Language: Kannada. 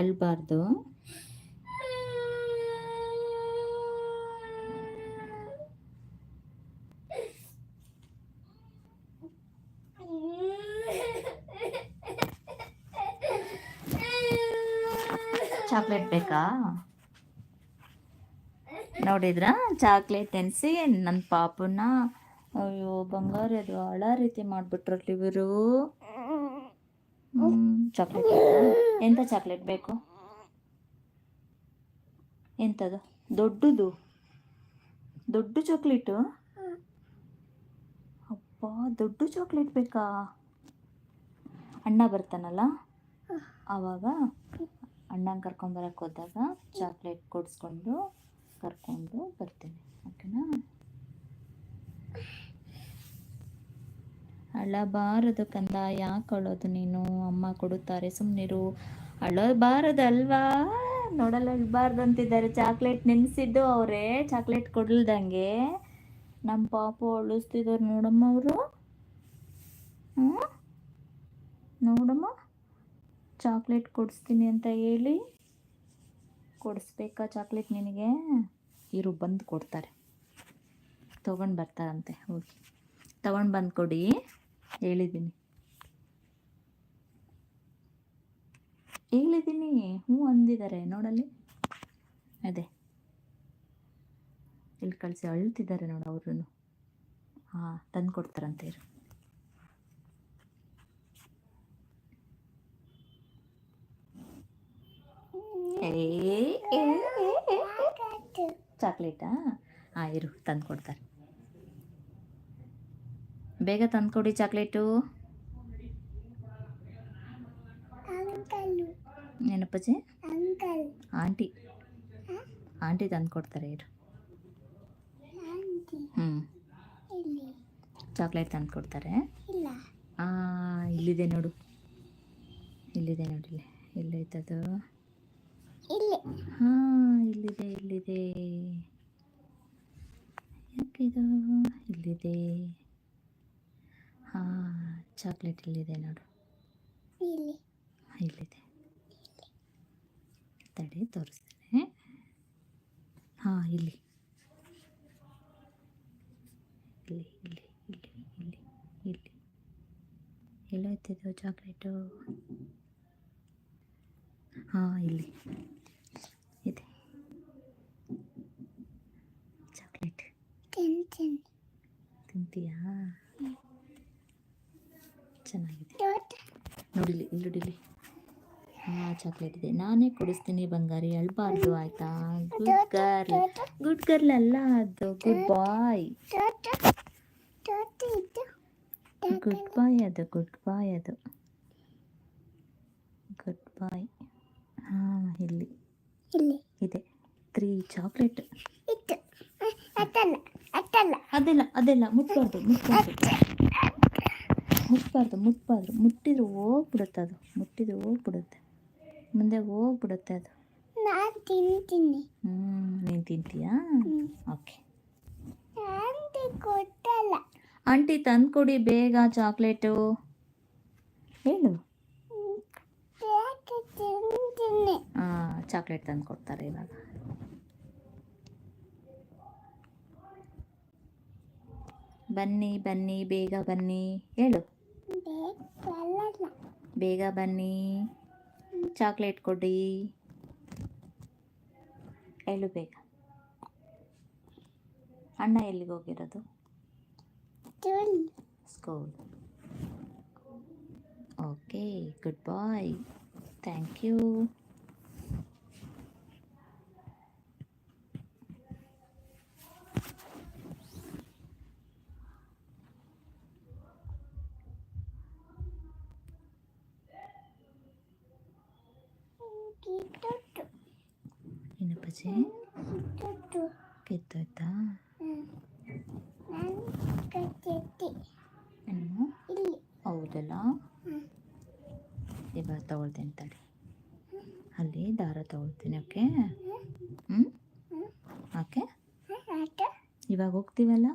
ಅಳ್ಬಾರ್ದು. ಚಾಕ್ಲೇಟ್ ಬೇಕಾ? ನೋಡಿದ್ರ? ಚಾಕ್ಲೇಟ್ ತಿನ್ಸಿ ನನ್ನ ಪಾಪುನ. ಅಯ್ಯೋ, ಬಂಗಾರ ಅದು ಹಳ ರೀತಿ ಮಾಡಿಬಿಟ್ರಲ್ಲಿ ಇವರು. ಚಾಕ್ಲೇಟ್ ಎಂಥ ಚಾಕ್ಲೇಟ್ ಬೇಕು? ಎಂಥದ್ದು ದೊಡ್ಡದು? ದೊಡ್ಡ ಚಾಕ್ಲೇಟು? ಅಪ್ಪ ದೊಡ್ಡ ಚಾಕ್ಲೇಟ್ ಬೇಕಾ? ಅಣ್ಣ ಬರ್ತಾನಲ್ಲ? ಆವಾಗ ಅಣ್ಣನ ಕರ್ಕೊಂಬರಕ್ಕೆ ಹೋದಾಗ ಚಾಕ್ಲೇಟ್ ಕೊಡಿಸ್ಕೊಂಡು ಕರ್ಕೊಂಡು ಬರ್ತೀನಿ. ಓಕೆನಾ? ಅಳಬಾರದು ಕಂದ ಯಾಕೆ ಅಳೋದು ನೀನು, ಅಮ್ಮ ಕೊಡುತ್ತಾರೆ ಸುಮ್ಮನಿರು ಅಳಬಾರದಲ್ವಾ? ನೋಡಲ್ಲ ಅಳಬಾರ್ದು ಅಂತಿದ್ದಾರೆ ಚಾಕ್ಲೇಟ್ ನೆನೆಸಿದ್ದು ಅವರೇ ಚಾಕ್ಲೇಟ್ ಕೊಡ್ಲ್ದಂಗೆ. ನಮ್ಮ ಪಾಪು ಅಳಿಸ್ತಿದ್ದಾರೆ ನೋಡಮ್ಮ ಅವರು. ನೋಡಮ್ಮ ಚಾಕ್ಲೇಟ್ ಕೊಡಿಸ್ತೀನಿ ಅಂತ ಹೇಳಿ. ಕೊಡಿಸ್ಬೇಕಾ ಚಾಕ್ಲೇಟ್ ನಿನಗೆ? ಇರು, ಬಂದು ಕೊಡ್ತಾರೆ. ತೊಗೊಂಡು ಬರ್ತಾರಂತೆ, ಹೋಗಿ. ತೊಗೊಂಡು ಬಂದು ಕೊಡಿ ಹೇಳಿದ್ದೀನಿ. ಹೇಳಿದ್ದೀನಿ, ಹ್ಞೂ ಅಂದಿದ್ದಾರೆ, ನೋಡಲ್ಲಿ. ಅದೇ. ಇಲ್ಲಿ ಕಳಿಸಿ, ಅಳ್ತಿದ್ದಾರೆ ನೋಡು ಅವ್ರೂ ಹಾಂ ತಂದು ಕೊಡ್ತಾರಂತೆ ಇರು ಚಾಕ್ಲೇಟಾ? ಹಾಂ, ಇರು ತಂದು ಕೊಡ್ತಾರೆ ಬೇಗ ತಂದ್ಕೊಡಿ ಚಾಕ್ಲೇಟು. ಏನಪ್ಪಾಜಿ? ಆಂಟಿ. ಆಂಟಿ ತಂದು ಕೊಡ್ತಾರೆ ಇರು ಹ್ಞೂ ಚಾಕ್ಲೇಟ್ ತಂದು ಕೊಡ್ತಾರೆ ಇಲ್ಲಿದೆ ನೋಡು. ಇಲ್ಲಿದೆ ನೋಡಿ ಇಲ್ಲಿ. ಎಲ್ಲೈತದು ಇಲ್ಲಿ. ಹಾಂ ಇಲ್ಲಿದೆ ಇಲ್ಲಿದೆ. ಯಾಕಿದು? ಇಲ್ಲಿದೆ. ಚಾಕ್ಲೇಟ್ ಇಲ್ಲಿದೆ ನೋಡು. ಇಲ್ಲಿ. ಇಲ್ಲಿದೆ. ತಡೆ ತೋರಿಸ್ತೇನೆ. ಹಾಂ ಇಲ್ಲಿ. ಇಲ್ಲಿ ಇಲ್ಲಿ ಇಲ್ಲಿ ಇಲ್ಲಿ ಇಲ್ಲಿ. ಎಲ್ಲೋಯ್ತಿದ್ದು ಚಾಕ್ಲೇಟು ಹಾಂ ಇಲ್ಲಿ ಇದೆ ಚಾಕ್ಲೇಟ್ ತಿಂತೀನಿ ತಿಂತೀಯಾ ಚೆನ್ನಾಗಿದೆ. ನೋಡಿಲಿ ಇಲ್ಲಿ ನೋಡಿಲಿ ಹಾಂ ಚಾಕ್ಲೇಟ್ ಇದೆ. ನಾನೇ ಕೊಡಿಸ್ತೀನಿ ಬಂಗಾರಿ. ಅಳ್ಬಾರ್ದು ಆಯ್ತಾ? ಗುಡ್ ಗರ್ಲ್ ಗುಡ್ ಗರ್ಲ್ ಅಲ್ಲ ಅದು. ಗುಡ್ ಬಾಯ್ ಗುಡ್ ಬಾಯ್ ಅದು ಗುಡ್ ಬಾಯ್ ಅದು. ಗುಡ್ ಬಾಯ್ ಹಾಂ ಇಲ್ಲಿ. ಇದೆ. ತ್ರೀ ಚಾಕ್ಲೇಟ್ ಅತ್ತಲ್ಲ ಅದೆಲ್ಲ ಅದೆಲ್ಲ. ಮುಟ್ಬಾರ್ದು ಮುಟ್ಬಾರ್ದು. ಮುಟ್ಬಾರ್ದು ಮುಟ್ಬಾರ್ದು. ಮುಟ್ಟಿದ್ರೆ ಹೋಗ್ಬಿಡುತ್ತೆ ಅದು. ಮುಟ್ಟಿದ್ರೆ ಹೋಗ್ಬಿಡುತ್ತೆ. ಮುಂದೆ ಹೋಗ್ಬಿಡುತ್ತೆ ಅದು. ನಾನು ತಿಂತೀನಿ. ಹ್ಞೂ ನೀನು ತಿಂತೀಯಾ. ಓಕೆ ಆಂಟಿ ಕೊಟ್ಟಲ್ಲ. ಆಂಟಿ ತಂದ್ಕೊಡಿ ಬೇಗ ಚಾಕ್ಲೇಟು. ಹೇಳು. ಹಾಂ ಚಾಕ್ಲೇಟ್ ತಂದು ಕೊಡ್ತಾರೆ ಇವಾಗ. ಬನ್ನಿ ಬನ್ನಿ ಬೇಗ ಬನ್ನಿ. ಹೇಳು. ಬೇಗ ಬನ್ನಿ. ಚಾಕ್ಲೇಟ್ ಕೊಡಿ. ಹೇಳು ಬೇಗ. ಅಣ್ಣ ಎಲ್ಲಿಗೆ ಹೋಗಿರೋದು? School okay goodbye thank you ಕಿತ್ತೊಟ್ಟು ಕಿತ್ತೋಯ್ತಾ? ಇಲ್ಲಿ. ಹೌದಲ್ಲ. ಇವಾಗ ತಗೊಳ್ತೀನಿ ತಡಿ. ಅಲ್ಲಿ ದಾರ ತಗೊಳ್ತೀನಿ ಓಕೆ? ಹ್ಞೂ ಓಕೆ ಇವಾಗ ಹೋಗ್ತೀವಲ್ಲ?